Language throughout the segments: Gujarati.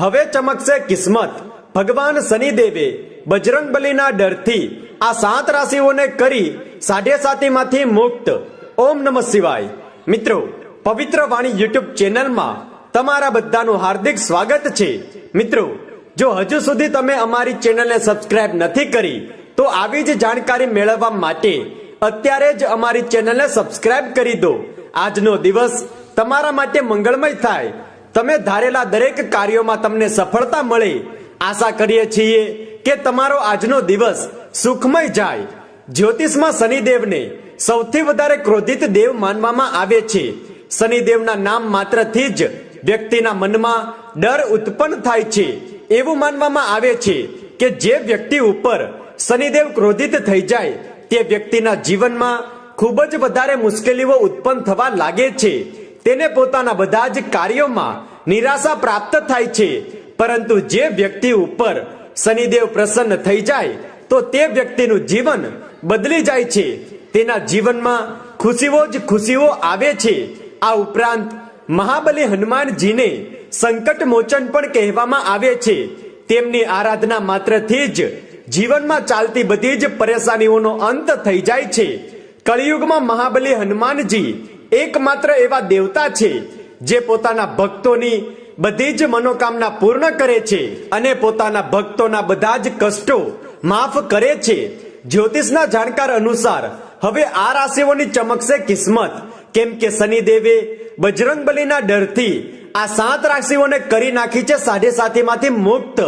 હવે ચમકશે કિસ્મત. ભગવાન શનિદેવે બજરંગબલીના ડરથી આ સાત રાશિઓને કરી સાઢે સાતીમાંથી મુક્ત. ઓમ નમઃ શિવાય. મિત્રો, પવિત્ર વાણી યુટ્યુબ ચેનલમાં તમારા બધાનું હાર્દિક સ્વાગત છે. મિત્રો, જો હજુ સુધી તમે અમારી ચેનલને સબસ્ક્રાઇબ નથી કરી, તો આવી જ જાણકારી મેળવવા માટે અત્યારે જ અમારી ચેનલને સબસ્ક્રાઇબ કરી દો. આજનો દિવસ તમારા માટે મંગળમય થાય. તમે ધારેલા દરેક કાર્યોમાં તમને સફળતા મળે, આશા કરીએ છીએ કે તમારો આજનો દિવસ સુખમય જાય. જ્યોતિષમાં શનિદેવને સૌથી વધારે ક્રોધિત દેવ માનવામાં આવે છે. શનિદેવના નામ માત્રથી જ વ્યક્તિના મનમાં ડર ઉત્પન્ન થાય છે. એવું માનવામાં આવે છે કે જે વ્યક્તિ ઉપર શનિદેવ ક્રોધિત થઈ જાય, તે વ્યક્તિના જીવનમાં ખૂબ જ વધારે મુશ્કેલીઓ ઉત્પન્ન થવા લાગે છે. તેને પોતાના બધા જ કાર્યોમાં નિરાશા પ્રાપ્ત થાય છે. પરંતુ જે વ્યક્તિ ઉપર શનિદેવ પ્રસન્ન થઈ જાય, તો તે વ્યક્તિનું જીવન બદલી જાય છે. તેના જીવનમાં ખુશીઓ જ ખુશીઓ આવે છે. આ ઉપરાંત મહાબલી હનુમાનજીને સંકટ મોચન પણ કહેવામાં આવે છે. તેમની આરાધના માત્રથી જ જીવનમાં ચાલતી બધી જ પરેશાનીઓનો અંત થઈ જાય છે. કળિયુગમાં મહાબલી હનુમાનજી એકમાત્ર એવા દેવતા છે. જે પોતાના ભક્તોની બધી જ મનોકામના પૂર્ણ કરે છે અને પોતાના ભક્તોના બધા જ કષ્ટો માફ કરે છે. જ્યોતિષના જાણકાર અનુસાર હવે આ રાશિઓની ચમકશે કિસ્મત. કેમ કે શનિદેવે બજરંગબલીના ડરથી આ સાત રાશિઓને કરી નાખી છે સાઢે સાતીમાંથી મુક્ત.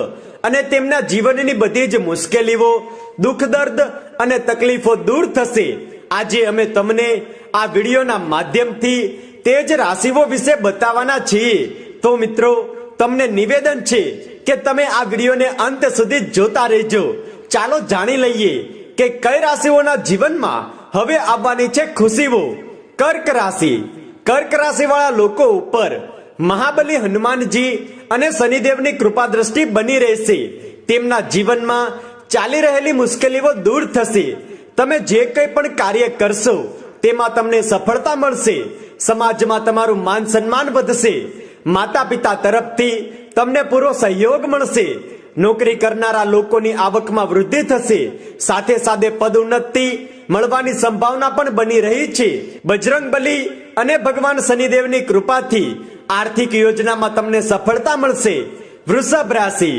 અને તેમના જીવનની બધી જ મુશ્કેલીઓ, દુઃખ દર્દ અને તકલીફો દૂર થશે. આજે અમે તમને આ વિડીયોના માધ્યમથી તે જ રાશિઓ વિશે બતાવવાના છીએ. તો મિત્રો, તમને નિવેદન છે કે તમે આ વિડીયોને અંત સુધી જોતા રહેજો. ચાલો જાણી લઈએ કે કઈ રાશિઓના જીવનમાં હવે આવવાની છે ખુશીઓ. કર્ક રાશિ. કર્ક રાશિ વાળા લોકો ઉપર મહાબલી હનુમાનજી અને શનિદેવની કૃપા દ્રષ્ટિ બની રહેશે. તેમના જીવનમાં ચાલી રહેલી મુશ્કેલીઓ દૂર થશે. તમે જે કંઈ પણ કાર્ય કરશો તેમાં તમને સફળતા મળશે, સમાજમાં તમારું માન સન્માન વધશે માતા પિતા તરફથી તમને પૂરો સહયોગ મળશે, નોકરી કરનારા લોકોની આવકમાં વૃદ્ધિ થશે, સાથે સાથે પદોન્નતિ મળવાની સંભાવના પણ બની રહી છે. બજરંગ બલી અને ભગવાન શનિદેવની કૃપાથી આર્થિક યોજનામાં તમને સફળતા મળશે. વૃષભ રાશિ.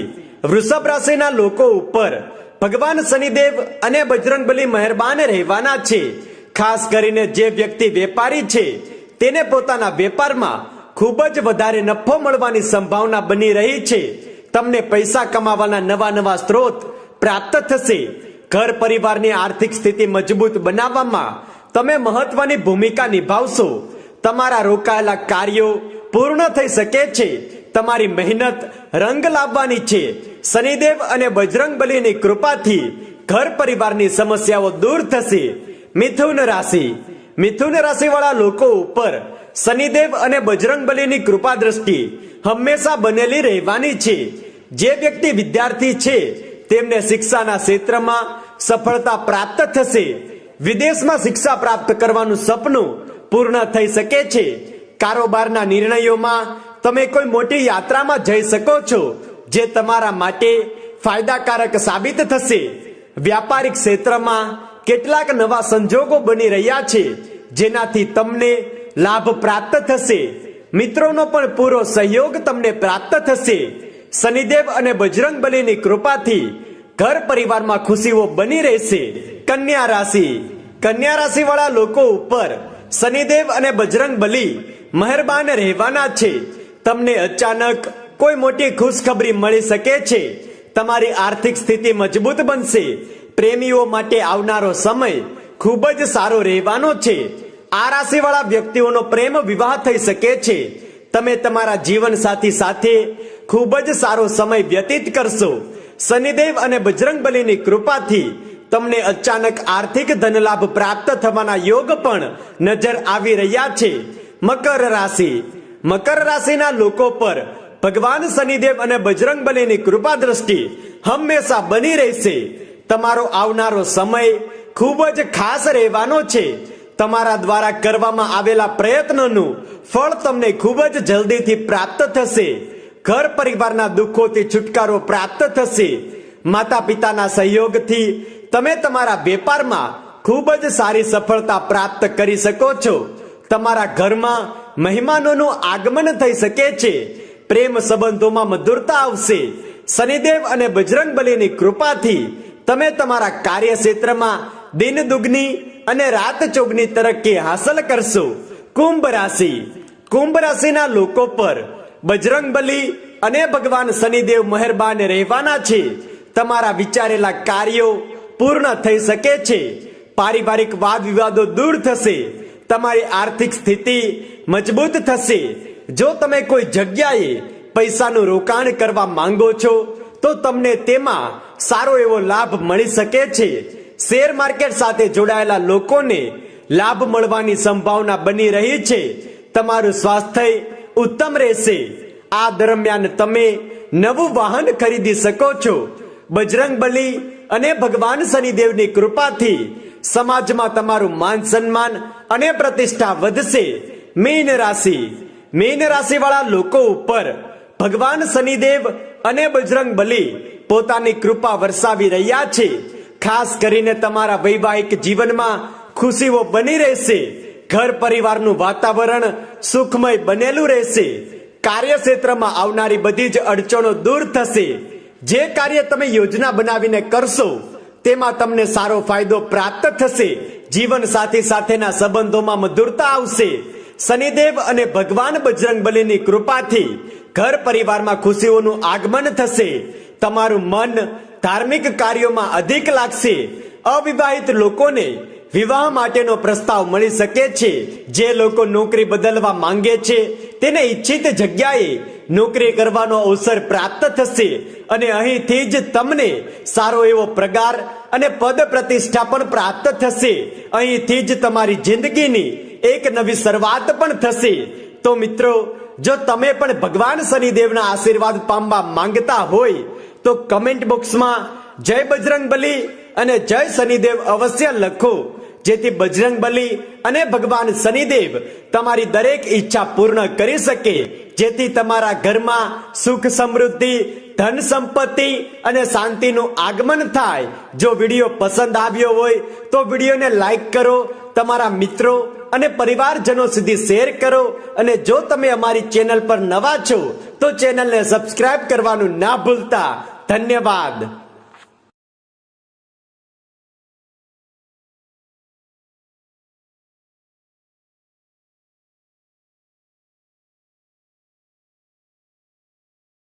વૃષભ રાશિના લોકો ઉપર ભગવાન શનિદેવ અને બજરંગ બલી મહેરબાન રહેવાના છે. ખાસ કરીને જે વ્યક્તિ વેપારી છે, તેને પોતાના વેપારમાં ખૂબ જ વધારે નફો મળવાની સંભાવના બની રહી છે. તમને પૈસા કમાવાના નવા નવા સ્ત્રોત પ્રાપ્ત થશે. ઘર પરિવારની આર્થિક સ્થિતિ મજબૂત બનાવવામાં તમે મહત્વની ભૂમિકા નિભાવશો. તમારા રોકાયેલા કાર્યો પૂર્ણ થઈ શકે છે. તમારી મહેનત રંગ લાવવાની છે. શનિદેવ અને બજરંગ બલીની કૃપાથી ઘર પરિવારની સમસ્યાઓ દૂર થશે. મિથુન રાશિ. મિથુન રાશિવાળા લોકો ઉપર શનિદેવ અને બજરંગ બલીની કૃપા દ્રષ્ટિ હંમેશા બનેલી રહેવાની છે. જે વ્યક્તિ વિદ્યાર્થી છે, તેમને શિક્ષાના ક્ષેત્રમાં સફળતા પ્રાપ્ત થશે. વિદેશમાં શિક્ષા પ્રાપ્ત કરવાનું સપનું પૂર્ણ થઈ શકે છે. કારોબારના નિર્ણયોમાં તમે કોઈ મોટી યાત્રામાં જઈ શકો છો, જે તમારા માટે ફાયદાકારક સાબિત થશે. વ્યાપારિક ક્ષેત્રમાં કેટલાક નવા સંજોગો બની રહ્યા છે, જેનાથી તમને લાભ પ્રાપ્ત થશે. મિત્રોનો પણ પૂરો સહયોગ તમને પ્રાપ્ત થશે. શનિદેવ અને બજરંગ બલીની કૃપાથી ઘર પરિવારમાં ખુશીઓ બની રહેશે. કન્યા રાશિ. કન્યા રાશિ વાળા લોકો ઉપર શનિદેવ અને બજરંગ બલી મહેરબાન રહેવાના છે. તમને અચાનક કોઈ મોટી ખુશખબરી મળી શકે છે. તમારી આર્થિક સ્થિતિ મજબૂત બનશે. પ્રેમીઓ માટે આવનારો સમય ખૂબ જ સારો રહેવાનો છે. આ રાશિવાળા વ્યક્તિઓનો પ્રેમ વિવાહ થઈ શકે છે. તમે તમારા જીવન સાથી સાથે ખૂબ જ સારો સમય વ્યતીત કરશો. શનિદેવ અને બજરંગ બલીની કૃપાથી તમને અચાનક આર્થિક ધનલાભ પ્રાપ્ત થવાના યોગ પણ નજર આવી રહ્યા છે. મકર રાશિ. મકર રાશિના લોકો પર ભગવાન શનિદેવ અને બજરંગ બલીની કૃપા દ્રષ્ટિ હંમેશા બની રહેશે. તમારો આવનારો સમય ખૂબ જ ખાસ રહેવાનો છે. તમારા દ્વારા કરવામાં આવેલા પ્રયત્નોનું ફળ તમને ખૂબ જ જલ્દીથી પ્રાપ્ત થશે. ઘર પરિવારના દુઃખોથી છુટકારો પ્રાપ્ત થશે. માતા પિતાના સહયોગથી તમે તમારા વેપારમાં ખૂબ જ સારી સફળતા પ્રાપ્ત કરી શકો છો. તમારા ઘરમાં મહેમાનોનું આગમન થઈ શકે છે. પ્રેમ સંબંધોમાં મધુરતા આવશે. શનિદેવ અને બજરંગ બલીની કૃપાથી તમે તમારા કાર્યક્ષેત્રમાં દિન દુગની અને રાત ચોગની તરક્કી હાંસલ કરશો. કુંભ રાશિ. કુંભ રાશિના લોકો પર બજરંગ બલી અને ભગવાન શનિદેવ મહેરબાન રહેવાના છે. તમારા વિચારેલા કાર્યો પૂર્ણ થઈ શકે છે. પારિવારિક વાદ વિવાદો દૂર થશે. તમારી આર્થિક સ્થિતિ મજબૂત થશે. જો તમે કોઈ જગ્યાએ પૈસાનું રોકાણ કરવા માંગો છો તો તમને તેમાં સારો એવો લાભ મળી શકે છે. શેર માર્કેટ સાથે જોડાયેલા લોકોને લાભ મળવાની સંભાવના બની રહી છે. તમારું સ્વાસ્થ્ય ઉત્તમ રહેશે. આ દરમિયાન તમે નવું વાહન ખરીદી શકો છો. બજરંગ બલી અને ભગવાન શનિદેવની કૃપાથી સમાજમાં તમારું માન સન્માન અને પ્રતિષ્ઠા વધશે. મીન રાશિ. મીન રાશિ વાળા લોકો ઉપર ભગવાન શનિદેવ અને બજરંગ બલી પોતાની કૃપા વરસાવી રહ્યા છે. ખાસ કરીને તમારા વૈવાહિક જીવનમાં ખુશીઓ બની રહેશે. ઘર પરિવારનું વાતાવરણ સુખમય બનેલું રહેશે. કાર્યક્ષેત્રમાં આવનારી બધી જ અડચણો દૂર થશે. જે કાર્ય તમે યોજના બનાવીને કરશો, તેમાં તમને સારો ફાયદો પ્રાપ્ત થશે. જીવન સાથી સાથેના સંબંધોમાં મધુરતા આવશે. શનિદેવ અને ભગવાન બજરંગ બલીની કૃપાથી ઘર પરિવારમાં ખુશીઓનું આગમન થશે. તમારું મન ધાર્મિક કાર્યોમાં અધિક લાગશે. અવિવાહિત લોકોને વિવાહ માટેનો પ્રસ્તાવ મળી શકે છે. જે લોકો નોકરી બદલવા માંગે છે, તેને ઈચ્છિત જગ્યાએ નોકરી કરવાનો અવસર પ્રાપ્ત થશે અને અહીંથી જ તમને સારો એવો પ્રગાર અને પદ પ્રતિષ્ઠા પણ પ્રાપ્ત થશે. અહીંથી જ તમારી જિંદગીની એક નવી શરૂઆત પણ થશે. તો મિત્રો, જો તમે પણ ભગવાન શનિદેવના આશીર્વાદ પામવા માંગતા હોય, તો કમેન્ટ બોક્સમાં જય બજરંગ બલી અને જય શનિદેવ અવશ્ય લખો. જેથી બજરંગ બલી અને ભગવાન શનિદેવ તમારી દરેક ઈચ્છા પૂર્ણ કરી શકે. જેથી તમારા ઘરમાં સુખ સમૃદ્ધિ ધન સંપત્તિ અને શાંતિનું આગમન થાય. જો વીડિયો પસંદ આવ્યો હોય, તો વિડીયોને લાઈક કરો, તમારા મિત્રો અને પરિવારજનો સુધી શેર કરો અને જો તમે અમારી ચેનલ પર નવા છો, તો ચેનલને સબસ્ક્રાઇબ કરવાનું ના ભૂલતા. ધન્યવાદ.